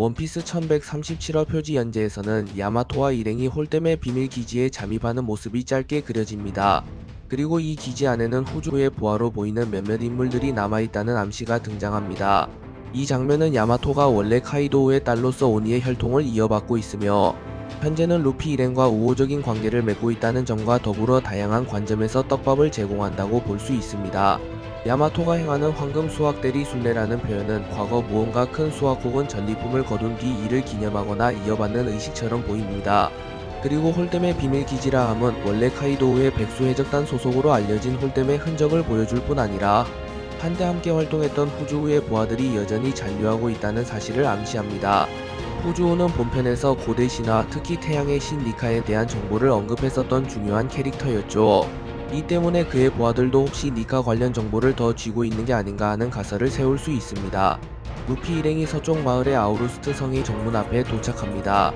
원피스 1137화 표지 연재에서는 야마토와 일행이 홀댐의 비밀 기지에 잠입하는 모습이 짧게 그려집니다. 그리고 이 기지 안에는 후주의 부하로 보이는 몇몇 인물들이 남아있다는 암시가 등장합니다. 이 장면은 야마토가 원래 카이도우의 딸로서 오니의 혈통을 이어받고 있으며 현재는 루피 일행과 우호적인 관계를 맺고 있다는 점과 더불어 다양한 관점에서 떡밥을 제공한다고 볼 수 있습니다. 야마토가 행하는 황금 수확 대리 순례라는 표현은 과거 무언가 큰 수확 혹은 전리품을 거둔 뒤 이를 기념하거나 이어받는 의식처럼 보입니다. 그리고 홀댐의 비밀 기지라 함은 원래 카이도우의 백수 해적단 소속으로 알려진 홀댐의 흔적을 보여줄 뿐 아니라 한때 함께 활동했던 후주우의 부하들이 여전히 잔류하고 있다는 사실을 암시합니다. 후주우는 본편에서 고대 신화, 특히 태양의 신 니카에 대한 정보를 언급했었던 중요한 캐릭터였죠. 이 때문에 그의 부하들도 혹시 니카 관련 정보를 더 쥐고 있는 게 아닌가 하는 가설을 세울 수 있습니다. 루피 일행이 서쪽 마을의 아우루스트 성의 정문 앞에 도착합니다.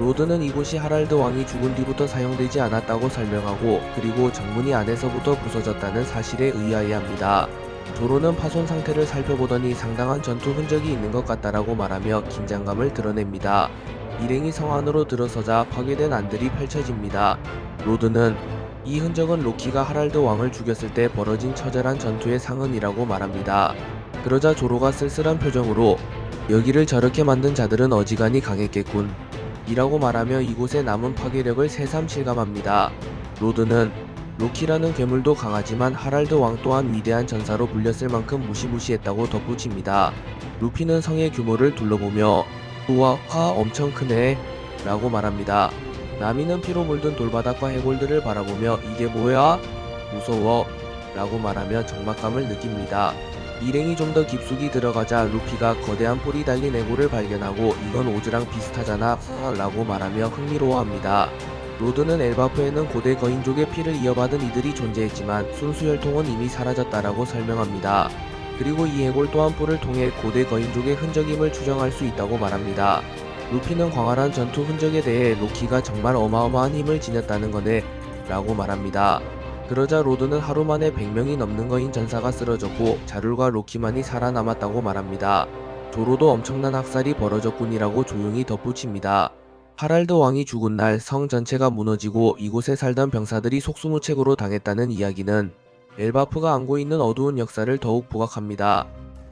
로드는 이곳이 하랄드 왕이 죽은 뒤부터 사용되지 않았다고 설명하고 그리고 정문이 안에서부터 부서졌다는 사실에 의아해합니다. 조로는 파손 상태를 살펴보더니 상당한 전투 흔적이 있는 것 같다라고 말하며 긴장감을 드러냅니다. 일행이 성 안으로 들어서자 파괴된 안들이 펼쳐집니다. 로드는 이 흔적은 로키가 하랄드 왕을 죽였을 때 벌어진 처절한 전투의 상흔이라고 말합니다. 그러자 조로가 쓸쓸한 표정으로 여기를 저렇게 만든 자들은 어지간히 강했겠군. 이라고 말하며 이곳의 남은 파괴력을 새삼 실감합니다. 로드는 로키라는 괴물도 강하지만 하랄드 왕 또한 위대한 전사로 불렸을 만큼 무시무시했다고 덧붙입니다. 루피는 성의 규모를 둘러보며 우와 화 엄청 크네 라고 말합니다. 나미는 피로 물든 돌바닥과 해골들을 바라보며 이게 뭐야? 무서워 라고 말하며 적막감을 느낍니다. 일행이 좀 더 깊숙이 들어가자 루피가 거대한 뿔이 달린 해골을 발견하고 이건 오즈랑 비슷하잖아 라고 말하며 흥미로워합니다. 로드는 엘바프에는 고대 거인족의 피를 이어받은 이들이 존재했지만 순수 혈통은 이미 사라졌다라고 설명합니다. 그리고 이 해골 또한 뿔을 통해 고대 거인족의 흔적임을 추정할 수 있다고 말합니다. 루피는 광활한 전투 흔적에 대해 로키가 정말 어마어마한 힘을 지녔다는 거네 라고 말합니다. 그러자 로드는 하루 만에 100명이 넘는 거인 전사가 쓰러졌고 자룰과 로키만이 살아남았다고 말합니다. 조로도 엄청난 학살이 벌어졌군이라고 조용히 덧붙입니다. 하랄드 왕이 죽은 날 성 전체가 무너지고 이곳에 살던 병사들이 속수무책으로 당했다는 이야기는 엘바프가 안고 있는 어두운 역사를 더욱 부각합니다.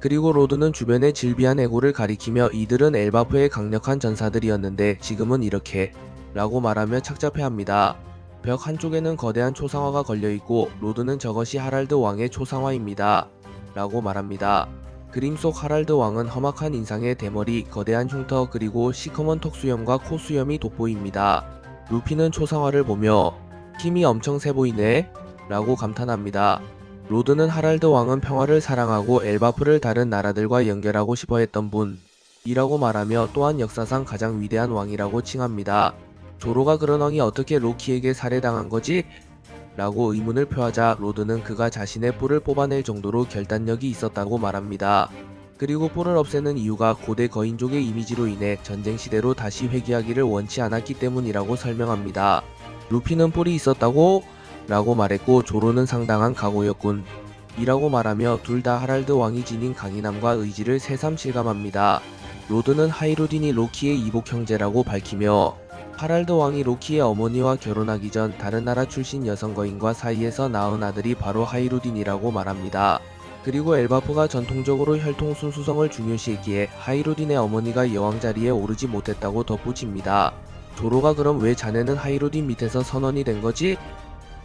그리고 로드는 주변의 질비한 애고를 가리키며 이들은 엘바프의 강력한 전사들이었는데 지금은 이렇게 라고 말하며 착잡해합니다. 벽 한쪽에는 거대한 초상화가 걸려있고 로드는 저것이 하랄드 왕의 초상화입니다. 라고 말합니다. 그림 속 하랄드 왕은 험악한 인상의 대머리, 거대한 흉터 그리고 시커먼 턱수염과 코수염이 돋보입니다. 루피는 초상화를 보며 힘이 엄청 세 보이네 라고 감탄합니다. 로드는 하랄드 왕은 평화를 사랑하고 엘바프를 다른 나라들과 연결하고 싶어 했던 분 이라고 말하며 또한 역사상 가장 위대한 왕이라고 칭합니다. 조로가 그런 왕이 어떻게 로키에게 살해당한 거지? 라고 의문을 표하자 로드는 그가 자신의 뿔을 뽑아낼 정도로 결단력이 있었다고 말합니다. 그리고 뿔을 없애는 이유가 고대 거인족의 이미지로 인해 전쟁 시대로 다시 회귀하기를 원치 않았기 때문이라고 설명합니다. 루피는 뿔이 있었다고? 라고 말했고 조로는 상당한 각오였군. 이라고 말하며 둘 다 하랄드 왕이 지닌 강인함과 의지를 새삼 실감합니다. 로드는 하이루딘이 로키의 이복 형제라고 밝히며 하랄드 왕이 로키의 어머니와 결혼하기 전 다른 나라 출신 여성 거인과 사이에서 낳은 아들이 바로 하이루딘이라고 말합니다. 그리고 엘바프가 전통적으로 혈통 순수성을 중요시했기에 하이루딘의 어머니가 여왕 자리에 오르지 못했다고 덧붙입니다. 조로가 그럼 왜 자네는 하이루딘 밑에서 선원이 된 거지?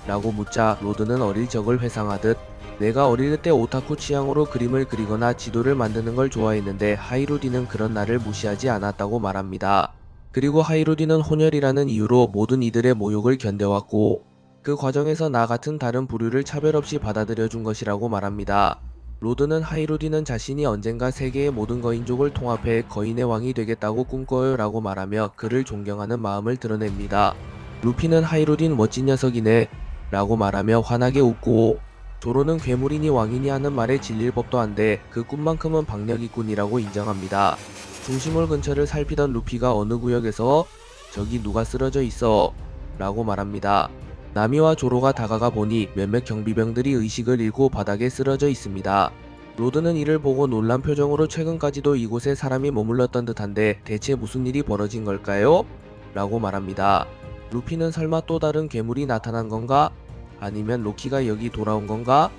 라고 묻자 로드는 어릴 적을 회상하듯 내가 어릴 때 오타쿠 취향으로 그림을 그리거나 지도를 만드는 걸 좋아했는데 하이루디는 그런 나를 무시하지 않았다고 말합니다. 그리고 하이루디는 혼혈이라는 이유로 모든 이들의 모욕을 견뎌왔고 그 과정에서 나 같은 다른 부류를 차별 없이 받아들여 준 것이라고 말합니다. 로드는 하이루디는 자신이 언젠가 세계의 모든 거인족을 통합해 거인의 왕이 되겠다고 꿈꿔요 라고 말하며 그를 존경하는 마음을 드러냅니다. 루피는 하이루딘 멋진 녀석이네 라고 말하며 환하게 웃고 조로는 괴물이니 왕이니 하는 말에 질릴 법도 한데 그 꿈만큼은 박력이꾼이라고 인정합니다. 중심물 근처를 살피던 루피가 어느 구역에서 저기 누가 쓰러져 있어 라고 말합니다. 나미와 조로가 다가가 보니 몇몇 경비병들이 의식을 잃고 바닥에 쓰러져 있습니다. 로드는 이를 보고 놀란 표정으로 최근까지도 이곳에 사람이 머물렀던 듯한데 대체 무슨 일이 벌어진 걸까요? 라고 말합니다. 루피는 설마 또 다른 괴물이 나타난 건가? 아니면 로키가 여기 돌아온 건가?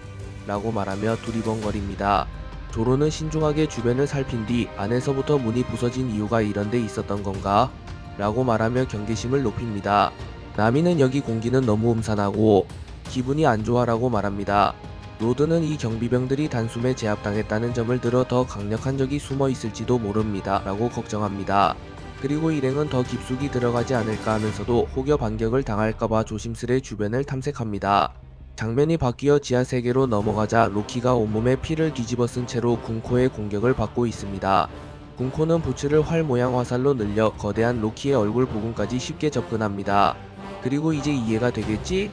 라고 말하며 두리번거립니다. 조로는 신중하게 주변을 살핀 뒤 안에서부터 문이 부서진 이유가 이런 데 있었던 건가? 라고 말하며 경계심을 높입니다. 나미는 여기 공기는 너무 음산하고 기분이 안 좋아라고 말합니다. 로드는 이 경비병들이 단숨에 제압당했다는 점을 들어 더 강력한 적이 숨어 있을지도 모릅니다. 라고 걱정합니다. 그리고 일행은 더 깊숙이 들어가지 않을까 하면서도 혹여 반격을 당할까봐 조심스레 주변을 탐색합니다. 장면이 바뀌어 지하 세계로 넘어가자 로키가 온몸에 피를 뒤집어 쓴 채로 군코의 공격을 받고 있습니다. 군코는 부츠를 활 모양 화살로 늘려 거대한 로키의 얼굴 부분까지 쉽게 접근합니다. 그리고 이제 이해가 되겠지?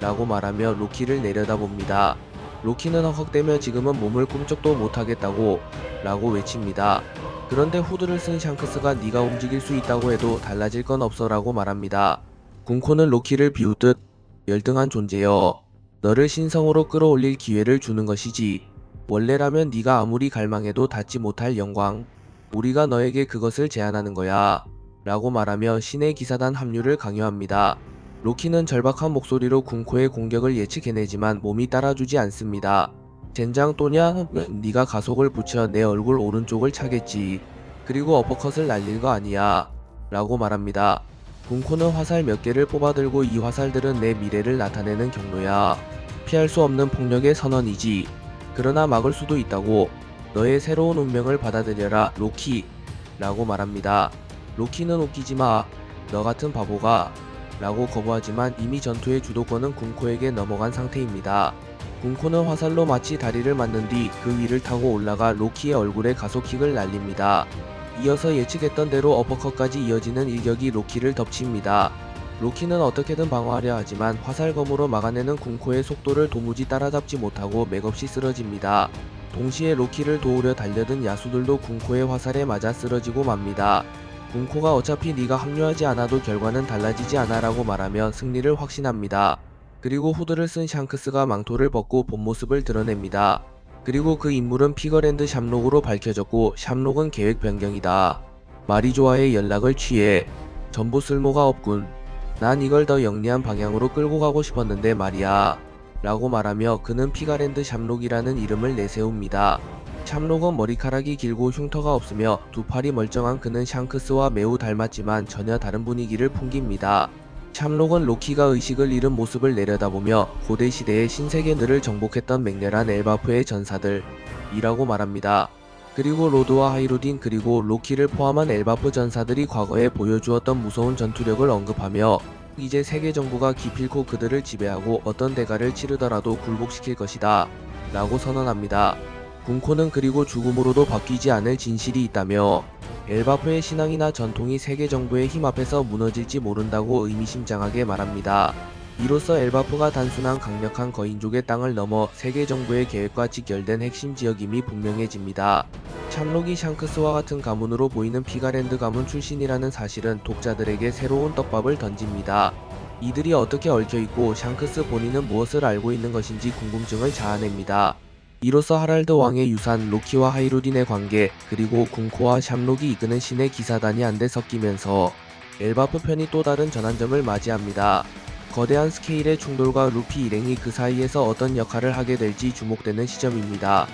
라고 말하며 로키를 내려다봅니다. 로키는 헉헉대며 지금은 몸을 꿈쩍도 못하겠다고 라고 외칩니다. 그런데 후드를 쓴 샹크스가 네가 움직일 수 있다고 해도 달라질 건 없어 라고 말합니다. 군코는 로키를 비웃듯 열등한 존재여. 너를 신성으로 끌어올릴 기회를 주는 것이지. 원래라면 네가 아무리 갈망해도 닿지 못할 영광. 우리가 너에게 그것을 제안하는 거야. 라고 말하며 신의 기사단 합류를 강요합니다. 로키는 절박한 목소리로 군코의 공격을 예측해내지만 몸이 따라주지 않습니다. 젠장 또냐? 네가 가속을 붙여 내 얼굴 오른쪽을 차겠지. 그리고 어퍼컷을 날릴 거 아니야. 라고 말합니다. 군코는 화살 몇 개를 뽑아들고 이 화살들은 내 미래를 나타내는 경로야. 피할 수 없는 폭력의 선언이지. 그러나 막을 수도 있다고. 너의 새로운 운명을 받아들여라, 로키. 라고 말합니다. 로키는 웃기지 마. 너 같은 바보가. 라고 거부하지만 이미 전투의 주도권은 군코에게 넘어간 상태입니다. 군코는 화살로 마치 다리를 맞는 뒤 그 위를 타고 올라가 로키의 얼굴에 가속킥을 날립니다. 이어서 예측했던 대로 어퍼컷까지 이어지는 일격이 로키를 덮칩니다. 로키는 어떻게든 방어하려 하지만 화살검으로 막아내는 군코의 속도를 도무지 따라잡지 못하고 맥없이 쓰러집니다. 동시에 로키를 도우려 달려든 야수들도 군코의 화살에 맞아 쓰러지고 맙니다. 군코가 어차피 네가 합류하지 않아도 결과는 달라지지 않아라고 말하며 승리를 확신합니다. 그리고 후드를 쓴 샹크스가 망토를 벗고 본 모습을 드러냅니다. 그리고 그 인물은 피거랜드 샴록으로 밝혀졌고 샴록은 계획 변경이다. 마리조아의 연락을 취해 전부 쓸모가 없군. 난 이걸 더 영리한 방향으로 끌고 가고 싶었는데 말이야. 라고 말하며 그는 피가랜드 샴록이라는 이름을 내세웁니다. 샴록은 머리카락이 길고 흉터가 없으며 두 팔이 멀쩡한 그는 샹크스와 매우 닮았지만 전혀 다른 분위기를 풍깁니다. 샴록은 로키가 의식을 잃은 모습을 내려다보며 고대 시대의 신세계들을 정복했던 맹렬한 엘바프의 전사들 이라고 말합니다. 그리고 로드와 하이루딘 그리고 로키를 포함한 엘바프 전사들이 과거에 보여주었던 무서운 전투력을 언급하며 이제 세계 정부가 기필코 그들을 지배하고 어떤 대가를 치르더라도 굴복시킬 것이다 라고 선언합니다. 군코는 그리고 죽음으로도 바뀌지 않을 진실이 있다며 엘바프의 신앙이나 전통이 세계 정부의 힘 앞에서 무너질지 모른다고 의미심장하게 말합니다. 이로써 엘바프가 단순한 강력한 거인족의 땅을 넘어 세계 정부의 계획과 직결된 핵심 지역임이 분명해집니다. 샴록이 샹크스와 같은 가문으로 보이는 피가랜드 가문 출신이라는 사실은 독자들에게 새로운 떡밥을 던집니다. 이들이 어떻게 얽혀있고 샹크스 본인은 무엇을 알고 있는 것인지 궁금증을 자아냅니다. 이로써 하랄드 왕의 유산 로키와 하이루딘의 관계 그리고 군코와 샴록이 이끄는 신의 기사단이 한데 섞이면서 엘바프 편이 또 다른 전환점을 맞이합니다. 거대한 스케일의 충돌과 루피 일행이 그 사이에서 어떤 역할을 하게 될지 주목되는 시점입니다.